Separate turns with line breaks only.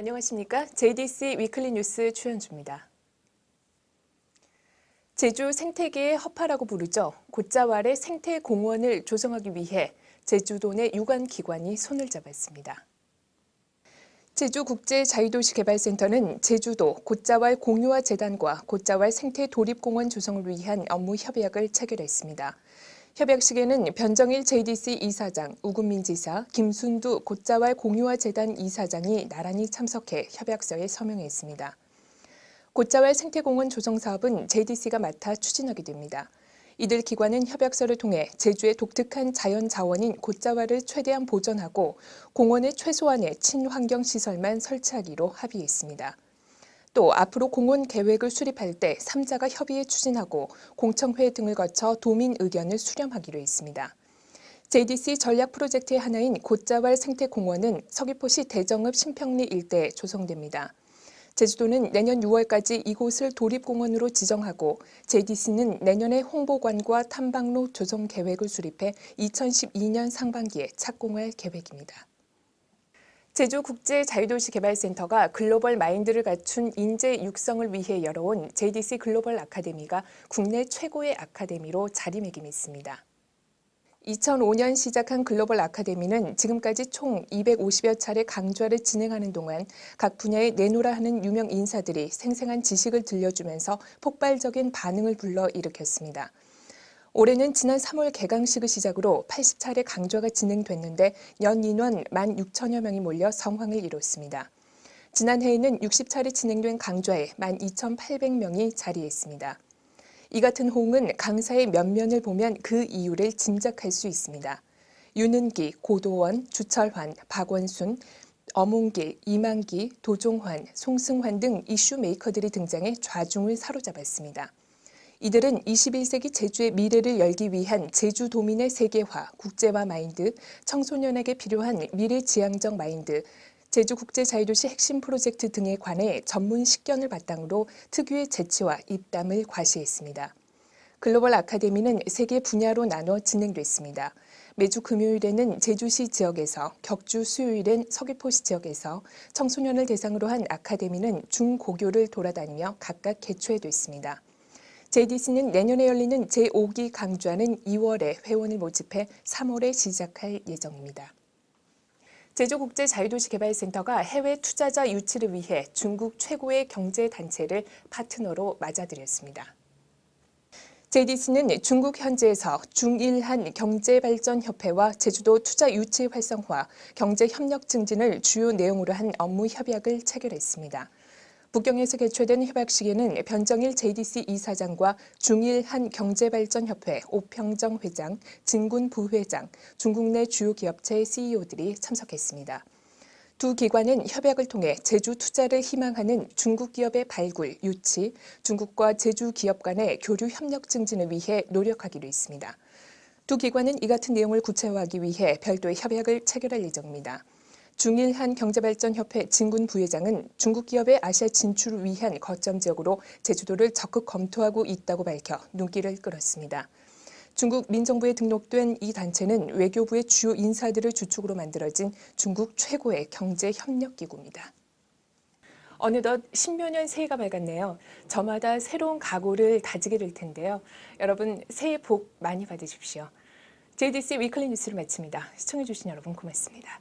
안녕하십니까. JDC 위클리 뉴스 추현주입니다. 제주 생태계의 허파라고 부르죠. 곶자왈의 생태 공원을 조성하기 위해 제주도 내 유관 기관이 손을 잡았습니다. 제주국제자유도시개발센터는 제주도 곶자왈 공유화 재단과 곶자왈 생태 도립공원 조성을 위한 업무 협약을 체결했습니다. 협약식에는 변정일 JDC 이사장, 우금민 지사, 김순두 곶자왈 공유화 재단 이사장이 나란히 참석해 협약서에 서명했습니다. 곶자왈 생태공원 조성 사업은 JDC가 맡아 추진하게 됩니다. 이들 기관은 협약서를 통해 제주의 독특한 자연 자원인 곶자왈을 최대한 보존하고 공원의 최소한의 친환경 시설만 설치하기로 합의했습니다. 또 앞으로 공원 계획을 수립할 때 3자가 협의해 추진하고 공청회 등을 거쳐 도민 의견을 수렴하기로 했습니다. JDC 전략 프로젝트의 하나인 곶자왈 생태공원은 서귀포시 대정읍 신평리 일대에 조성됩니다. 제주도는 내년 6월까지 이곳을 도립공원으로 지정하고 JDC는 내년에 홍보관과 탐방로 조성 계획을 수립해 2012년 상반기에 착공할 계획입니다. 제주국제자유도시개발센터가 글로벌 마인드를 갖춘 인재 육성을 위해 열어온 JDC 글로벌 아카데미가 국내 최고의 아카데미로 자리매김했습니다. 2005년 시작한 글로벌 아카데미는 지금까지 총 250여 차례 강좌를 진행하는 동안 각 분야에 내노라 하는 유명 인사들이 생생한 지식을 들려주면서 폭발적인 반응을 불러 일으켰습니다. 올해는 지난 3월 개강식을 시작으로 80차례 강좌가 진행됐는데 연 인원 1만 6천여 명이 몰려 성황을 이뤘습니다. 지난해에는 60차례 진행된 강좌에 1만 2,800명이 자리했습니다. 이 같은 호응은 강사의 면면을 보면 그 이유를 짐작할 수 있습니다. 윤은기, 고도원, 주철환, 박원순, 어몽길, 이만기, 도종환, 송승환 등 이슈 메이커들이 등장해 좌중을 사로잡았습니다. 이들은 21세기 제주의 미래를 열기 위한 제주도민의 세계화, 국제화 마인드, 청소년에게 필요한 미래지향적 마인드, 제주국제자유도시 핵심 프로젝트 등에 관해 전문 식견을 바탕으로 특유의 재치와 입담을 과시했습니다. 글로벌 아카데미는 세개 분야로 나눠 진행됐습니다. 매주 금요일에는 제주시 지역에서, 격주 수요일엔 서귀포시 지역에서 청소년을 대상으로 한 아카데미는 중고교를 돌아다니며 각각 개최됐습니다. JDC는 내년에 열리는 제5기 강좌는 2월에 회원을 모집해 3월에 시작할 예정입니다. 제주국제자유도시개발센터가 해외 투자자 유치를 위해 중국 최고의 경제단체를 파트너로 맞아들였습니다. JDC는 중국 현지에서 중일한 경제발전협회와 제주도 투자 유치 활성화, 경제협력 증진을 주요 내용으로 한 업무 협약을 체결했습니다. 북경에서 개최된 협약식에는 변정일 JDC 이사장과 중일 한 경제발전협회 오평정 회장, 진군 부회장, 중국 내 주요 기업체 CEO들이 참석했습니다. 두 기관은 협약을 통해 제주 투자를 희망하는 중국 기업의 발굴, 유치, 중국과 제주 기업 간의 교류 협력 증진을 위해 노력하기로 했습니다. 두 기관은 이 같은 내용을 구체화하기 위해 별도의 협약을 체결할 예정입니다. 중일한 경제발전협회 진군 부회장은 중국 기업의 아시아 진출을 위한 거점 지역으로 제주도를 적극 검토하고 있다고 밝혀 눈길을 끌었습니다. 중국 민정부에 등록된 이 단체는 외교부의 주요 인사들을 주축으로 만들어진 중국 최고의 경제협력기구입니다. 어느덧 십여 년 새해가 밝았네요. 저마다 새로운 각오를 다지게 될 텐데요. 여러분 새해 복 많이 받으십시오. JDC 위클리 뉴스를 마칩니다. 시청해주신 여러분 고맙습니다.